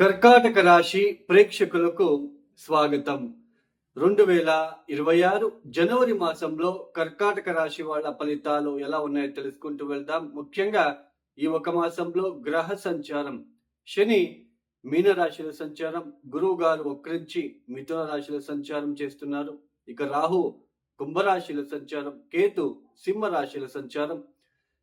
కర్కాటక రాశి ప్రేక్షకులకు స్వాగతం. రెండు వేల ఇరవై ఆరు జనవరి మాసంలో కర్కాటక రాశి వాళ్ళ ఫలితాలు ఎలా ఉన్నాయో తెలుసుకుంటూ వెళ్దాం. ముఖ్యంగా ఈ ఒక మాసంలో గ్రహ సంచారం శని మీన రాశిలో సంచారం గురువు గారు వక్రించి మిథున రాశిలో సంచారం చేస్తున్నారు. ఇక రాహు కుంభరాశిలో సంచారం కేతు సింహ రాశిలో సంచారం.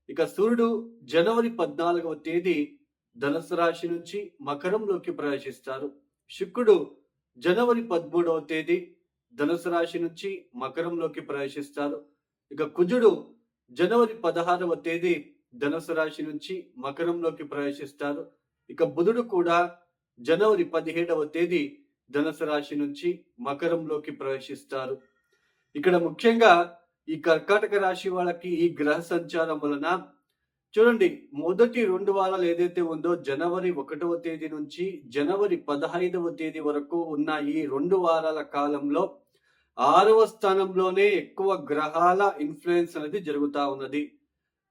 ఇక సూర్యుడు జనవరి పద్నాలుగవ తేదీ ధనుసు రాశి నుంచి మకరంలోకి ప్రవేశిస్తారు. శుక్రుడు జనవరి పదమూడవ తేదీ ధనుసు రాశి నుంచి మకరంలోకి ప్రవేశిస్తారు. ఇక కుజుడు జనవరి పదహారవ తేదీ ధనుసు రాశి నుంచి మకరంలోకి ప్రవేశిస్తారు. ఇక బుధుడు కూడా జనవరి పదిహేడవ తేదీ ధనుసు రాశి నుంచి మకరంలోకి ప్రవేశిస్తారు. ఇక్కడ ముఖ్యంగా ఈ కర్కాటక రాశి వాళ్ళకి ఈ గ్రహ సంచారం వలన చూడండి మొదటి రెండు వారాలు ఏదైతే ఉందో జనవరి ఒకటవ తేదీ నుంచి జనవరి పదహైదవ తేదీ వరకు ఉన్న ఈ రెండు వారాల కాలంలో ఆరవ స్థానంలోనే ఎక్కువ గ్రహాల ఇన్ఫ్లుయెన్స్ అనేది జరుగుతూ ఉన్నది.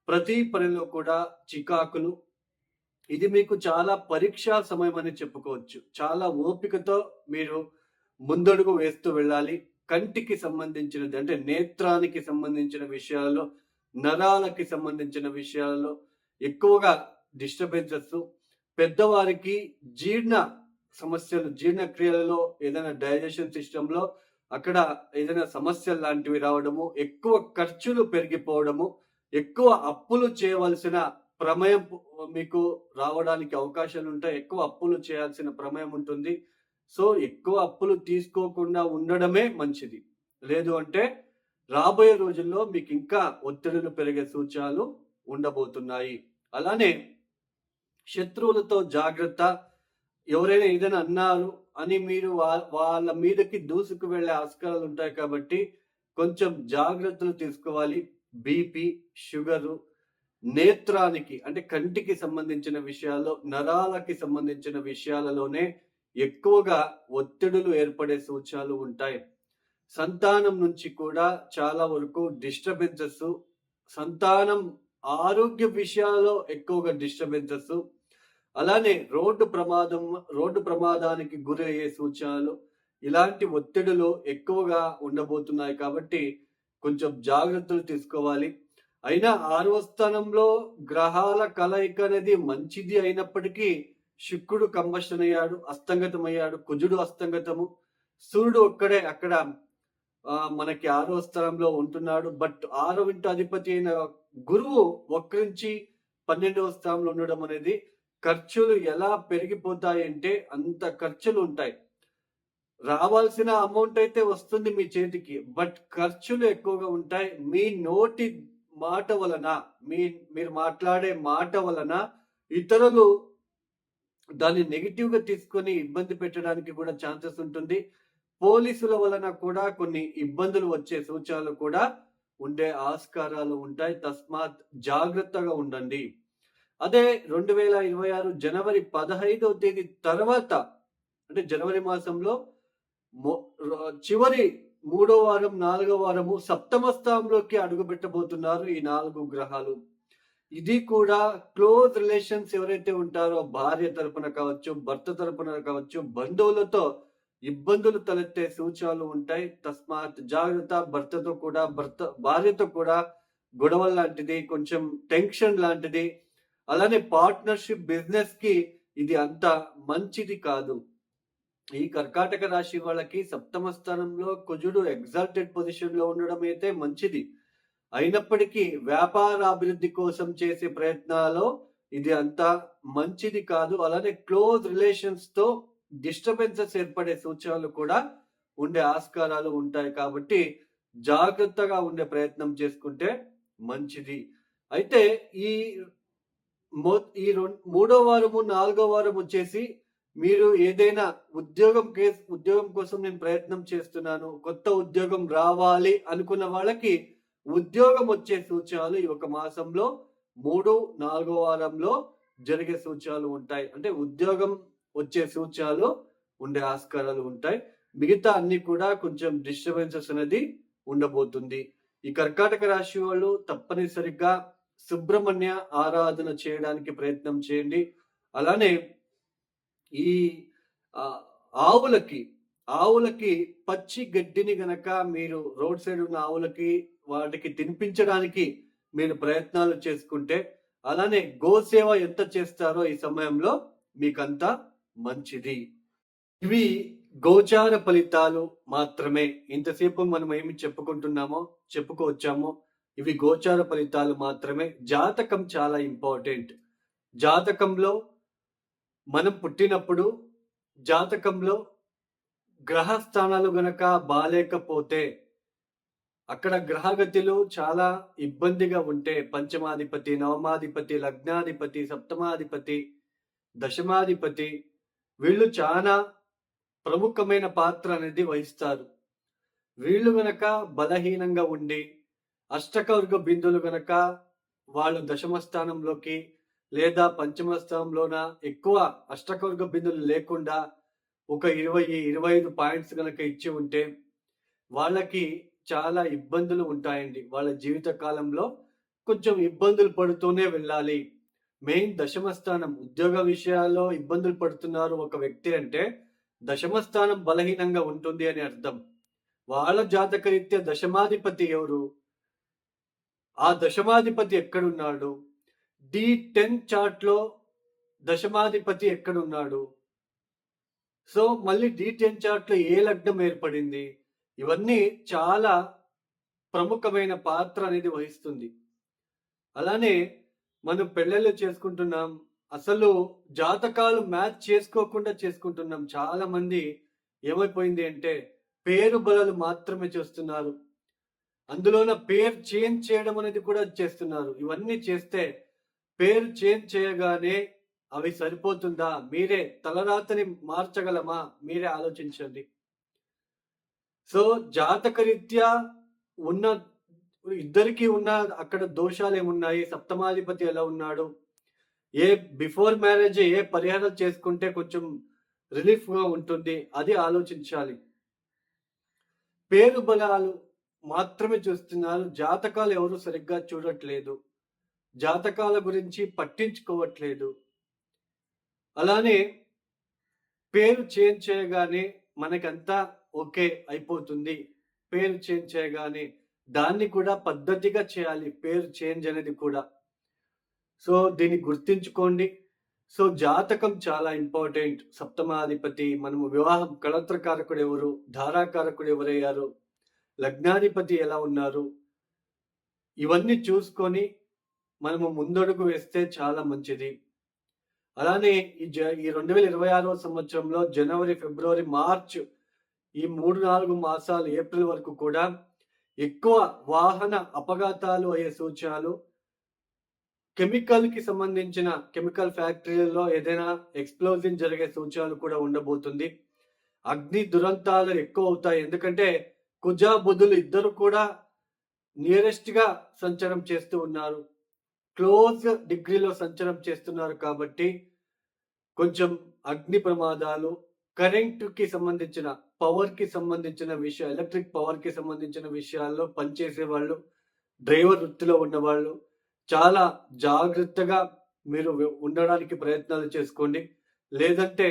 ప్రతి పనిలో కూడా చికాకులు. ఇది మీకు చాలా పరీక్షా సమయం అని చెప్పుకోవచ్చు. చాలా ఓపికతో మీరు ముందడుగు వేస్తూ వెళ్ళాలి. కంటికి సంబంధించినది అంటే నేత్రానికి సంబంధించిన విషయాల్లో నరాలకి సంబంధించిన విషయాలలో ఎక్కువగా డిస్టర్బెన్సెస్ పెద్దవారికి జీర్ణ సమస్యలు జీర్ణక్రియలలో ఏదైనా డైజెషన్ సిస్టంలో అక్కడ ఏదైనా సమస్యలు లాంటివి రావడము ఎక్కువ ఖర్చులు పెరిగిపోవడము ఎక్కువ అప్పులు చేయవలసిన ప్రమేయం మీకు రావడానికి అవకాశాలు ఉంటాయి. ఎక్కువ అప్పులు చేయాల్సిన ప్రమేయం ఉంటుంది. సో ఎక్కువ అప్పులు తీసుకోకుండా ఉండడమే మంచిది. లేదు అంటే రాబోయే రోజుల్లో మీకు ఇంకా ఒత్తిడులు పెరిగే సూచనలు ఉండబోతున్నాయి. అలానే శత్రువులతో జాగ్రత్త ఎవరైనా ఏదైనా అన్నారు అని మీరు వాళ్ళ మీదకి దూసుకు వెళ్ళే ఆస్కారాలు ఉంటాయి కాబట్టి కొంచెం జాగ్రత్తలు తీసుకోవాలి. బీపీ షుగరు నేత్రానికి అంటే కంటికి సంబంధించిన విషయాల్లో నరాలకి సంబంధించిన విషయాలలోనే ఎక్కువగా ఒత్తిడులు ఏర్పడే సూచనలు ఉంటాయి. సంతానం నుంచి కూడా చాలా వరకు డిస్టర్బెన్సెస్ సంతానం ఆరోగ్య విషయాల్లో ఎక్కువగా డిస్టర్బెన్సెస్ అలానే రోడ్డు ప్రమాదం రోడ్డు ప్రమాదానికి గురి అయ్యే సూచనలు ఇలాంటి ఒత్తిడులు ఎక్కువగా ఉండబోతున్నాయి కాబట్టి కొంచెం జాగ్రత్తలు తీసుకోవాలి. అయినా ఆరవ స్థానంలో గ్రహాల కలయిక అనేది మంచిది అయినప్పటికీ శుక్రుడు కంబషన్ అయ్యాడు అస్తంగతం అయ్యాడు కుజుడు అస్తంగతము. సూర్యుడు ఒక్కడే అక్కడ మనకి ఆరో స్థలంలో ఉంటున్నాడు. బట్ ఆరో ఇంటి అధిపతి అయిన గురువు ఒక్కరించి పన్నెండవ స్థానంలో ఉండడం అనేది ఖర్చులు ఎలా పెరిగిపోతాయంటే అంత ఖర్చులు ఉంటాయి. రావాల్సిన అమౌంట్ అయితే వస్తుంది మీ చేతికి బట్ ఖర్చులు ఎక్కువగా ఉంటాయి. మీ నోటి మాట వలన మీ మీరు మాట్లాడే మాట వలన ఇతరులు దాన్ని నెగిటివ్గా తీసుకొని ఇబ్బంది పెట్టడానికి కూడా ఛాన్సెస్ ఉంటుంది. పోలీసుల వలన కూడా కొన్ని ఇబ్బందులు వచ్చే సూచనలు కూడా ఉండే ఆస్కారాలు ఉంటాయి. తస్మాత్ జాగ్రత్తగా ఉండండి. అదే రెండు వేల ఇరవై ఆరు జనవరి పదహైదవ తేదీ తర్వాత అంటే జనవరి మాసంలో చివరి మూడో వారం నాలుగో వారము సప్తమ స్థానంలోకి అడుగు పెట్టబోతున్నారు ఈ నాలుగు గ్రహాలు. ఇది కూడా క్లోజ్ రిలేషన్స్ ఎవరైతే ఉంటారో భార్య తరపున కావచ్చు భర్త తరపున కావచ్చు బంధువులతో ఇబ్బందులు తలెత్తే సూచనలు ఉంటాయి. తస్మాత్ జాగ్రత్త భర్తతో కూడా భర్త భార్యతో కూడా గొడవ లాంటిది కొంచెం టెన్షన్ లాంటిది. అలానే పార్ట్నర్షిప్ బిజినెస్కి ఇది అంత మంచిది కాదు. ఈ కర్కాటక రాశి వాళ్ళకి సప్తమ స్థానంలో కుజుడు ఎగ్జాల్టెడ్ పొజిషన్లో ఉండడం అయితే మంచిది. అయినప్పటికీ వ్యాపార అభివృద్ధి కోసం చేసే ప్రయత్నాల్లో ఇది అంత మంచిది కాదు. అలానే క్లోజ్ రిలేషన్స్తో డిస్టర్బెన్సెస్ ఏర్పడే సూచనలు కూడా ఉండే ఆస్కారాలు ఉంటాయి కాబట్టి జాగ్రత్తగా ఉండే ప్రయత్నం చేసుకుంటే మంచిది. అయితే ఈ ఈ మూడో వారము నాలుగో వారం వచ్చేసి మీరు ఏదైనా ఉద్యోగం కేసు ఉద్యోగం కోసం నేను ప్రయత్నం చేస్తున్నాను కొత్త ఉద్యోగం రావాలి అనుకున్న వాళ్ళకి ఉద్యోగం వచ్చే సూచనలు ఈ ఒక మాసంలో మూడు నాలుగో వారంలో జరిగే సూచనలు ఉంటాయి. అంటే ఉద్యోగం వచ్చే సూచనలు ఉండే ఆస్కారాలు ఉంటాయి. మిగతా అన్ని కూడా కొంచెం డిస్టర్బెన్సెస్ అనేది ఉండబోతుంది. ఈ కర్కాటక రాశి వాళ్ళు తప్పనిసరిగా సుబ్రహ్మణ్య ఆరాధన చేయడానికి ప్రయత్నం చేయండి. అలానే ఈ ఆవులకి ఆవులకి పచ్చి గడ్డిని గనక మీరు రోడ్ సైడ్ ఉన్న ఆవులకి వాటికి తినిపించడానికి మీరు ప్రయత్నాలు చేసుకుంటే అలానే గోసేవ ఎంత చేస్తారో ఈ సమయంలో మీకంతా మంచిది. ఇవి గోచార ఫలితాలు మాత్రమే. ఇంతసేపు మనం ఏమి చెప్పుకుంటున్నామో చెప్పుకోవచ్చామో ఇవి గోచార ఫలితాలు మాత్రమే. జాతకం చాలా ఇంపార్టెంట్. జాతకంలో మనం పుట్టినప్పుడు జాతకంలో గ్రహ స్థానాలు గనక బాలేకపోతే అక్కడ గ్రహగతిలో చాలా ఇబ్బందిగా ఉంటే పంచమాధిపతి నవమాధిపతి లగ్నాధిపతి సప్తమాధిపతి దశమాధిపతి వీళ్ళు చాలా ప్రముఖమైన పాత్ర అనేది వహిస్తారు. వీళ్ళు గనక బలహీనంగా ఉండి అష్టకవర్గ బిందులు గనక వాళ్ళు దశమ స్థానంలోకి లేదా పంచమ స్థానంలోన ఎక్కువ అష్టకవర్గ బిందులు లేకుండా ఒక ఇరవై ఇరవై ఐదు పాయింట్స్ కనుక ఇచ్చి ఉంటే వాళ్ళకి చాలా ఇబ్బందులు ఉంటాయండి. వాళ్ళ జీవిత కాలంలో కొంచెం ఇబ్బందులు పడుతూనే వెళ్ళాలి. మెయిన్ దశమ స్థానం ఉద్యోగ విషయాల్లో ఇబ్బందులు పడుతున్నారు ఒక వ్యక్తి అంటే దశమ స్థానం బలహీనంగా ఉంటుంది అని అర్థం. వాళ్ళ జాతకరీత్యా దశమాధిపతి ఎవరు? ఆ దశమాధిపతి ఎక్కడున్నాడు? డి టెన్ చార్ట్లో దశమాధిపతి ఎక్కడున్నాడు? సో మళ్ళీ డి టెన్ చార్ట్లో ఏ లగ్నం ఏర్పడింది? ఇవన్నీ చాలా ప్రముఖమైన పాత్ర అనేది వహిస్తుంది. అలానే మనం పెళ్ళిళ్ళు చేసుకుంటున్నాం. అసలు జాతకాలు మ్యాచ్ చేసుకోకుండా చేసుకుంటున్నాం. చాలా మంది ఏమైపోయింది అంటే పేరు బలలు మాత్రమే చేస్తున్నారు. అందులోన పేరు చేంజ్ చేయడం అనేది కూడా చేస్తున్నారు. ఇవన్నీ చేస్తే పేరు చేంజ్ చేయగానే అవి సరిపోతుందా? మీరే తలరాతని మార్చగలమా? మీరే ఆలోచించండి. సో జాతకరీత్యా ఉన్న ఇద్దరికి ఉన్న అక్కడ దోషాలు ఏమున్నాయి? సప్తమాధిపతి ఎలా ఉన్నాడు? ఏ బిఫోర్ మ్యారేజ్ ఏ పరిహారం చేసుకుంటే కొంచెం రిలీఫ్గా ఉంటుంది? అది ఆలోచించాలి. పేరు బలాలు మాత్రమే చూస్తున్నారు. జాతకాలు ఎవరు సరిగ్గా చూడట్లేదు. జాతకాల గురించి పట్టించుకోవట్లేదు. అలానే పేరు చేంజ్ చేయగానే మనకంతా ఓకే అయిపోతుంది. పేరు చేంజ్ చేయగానే దాన్ని కూడా పద్ధతిగా చేయాలి. పేరు చేంజ్ అనేది కూడా. సో దీన్ని గుర్తించుకోండి. సో జాతకం చాలా ఇంపార్టెంట్. సప్తమాధిపతి మనము వివాహం కళత్రకారకుడు ఎవరు ధారాకారకుడు ఎవరయ్యారు లగ్నాధిపతి ఎలా ఉన్నారు ఇవన్నీ చూసుకొని మనము ముందడుగు వేస్తే చాలా మంచిది. అలానే ఈ జ ఈ రెండు వేల ఇరవై ఆరవ సంవత్సరంలో జనవరి ఫిబ్రవరి మార్చ్ ఈ మూడు నాలుగు మాసాలు ఏప్రిల్ వరకు కూడా ఎక్కువ వాహన అపఘాతాలు అయ్యే సూచనలు కెమికల్కి సంబంధించిన కెమికల్ ఫ్యాక్టరీలలో ఏదైనా ఎక్స్ప్లోజన్ జరిగే సూచనలు కూడా ఉండబోతుంది. అగ్ని దురంతాలు ఎక్కువ అవుతాయి. ఎందుకంటే కుజా బుధులు ఇద్దరు కూడా నియరెస్ట్గా సంచారం చేస్తూ ఉన్నారు. క్లోజ్ డిగ్రీలో సంచారం చేస్తున్నారు కాబట్టి కొంచెం అగ్ని ప్రమాదాలు కరెంట్కి సంబంధించిన పవర్కి సంబంధించిన విషయం ఎలక్ట్రిక్ పవర్కి సంబంధించిన విషయాల్లో పనిచేసే వాళ్ళు డ్రైవర్ వృత్తిలో ఉన్నవాళ్ళు చాలా జాగ్రత్తగా మీరు ఉండడానికి ప్రయత్నాలు చేసుకోండి. లేదంటే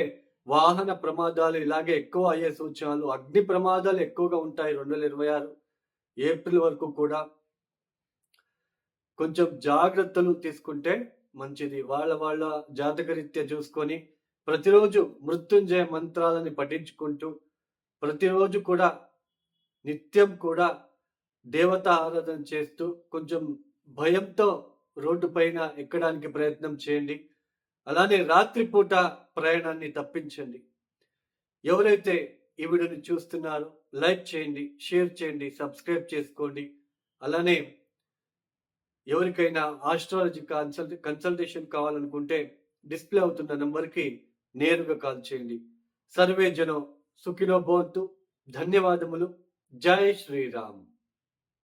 వాహన ప్రమాదాలు ఇలాగే ఎక్కువ అయ్యే సూచనలు అగ్ని ప్రమాదాలు ఎక్కువగా ఉంటాయి రెండు వేల ఇరవై ఆరు ఏప్రిల్ వరకు కూడా. కొంచెం జాగ్రత్తలు తీసుకుంటే మంచిది. వాళ్ళ వాళ్ళ జాతకరీత్యా చూసుకొని ప్రతిరోజు మృత్యుంజయ మంత్రాలని పఠించుకుంటూ ప్రతిరోజు కూడా నిత్యం కూడా దేవత ఆరాధన చేస్తూ కొంచెం భయంతో రోడ్డు పైన ఎక్కడానికి ప్రయత్నం చేయండి. అలానే రాత్రిపూట ప్రయాణాన్ని తప్పించండి. ఎవరైతే ఈ వీడియోని చూస్తున్నారో లైక్ చేయండి షేర్ చేయండి సబ్స్క్రైబ్ చేసుకోండి. అలానే ఎవరికైనా ఆస్ట్రాలజీ కన్సల్ట్ కన్సల్టేషన్ కావాలనుకుంటే డిస్ప్లే అవుతున్న నెంబర్కి నేరుగా కాల్ చేయండి. సర్వే జనం సుఖినో భవంతు. ధన్యవాదములు. జై శ్రీరామ్.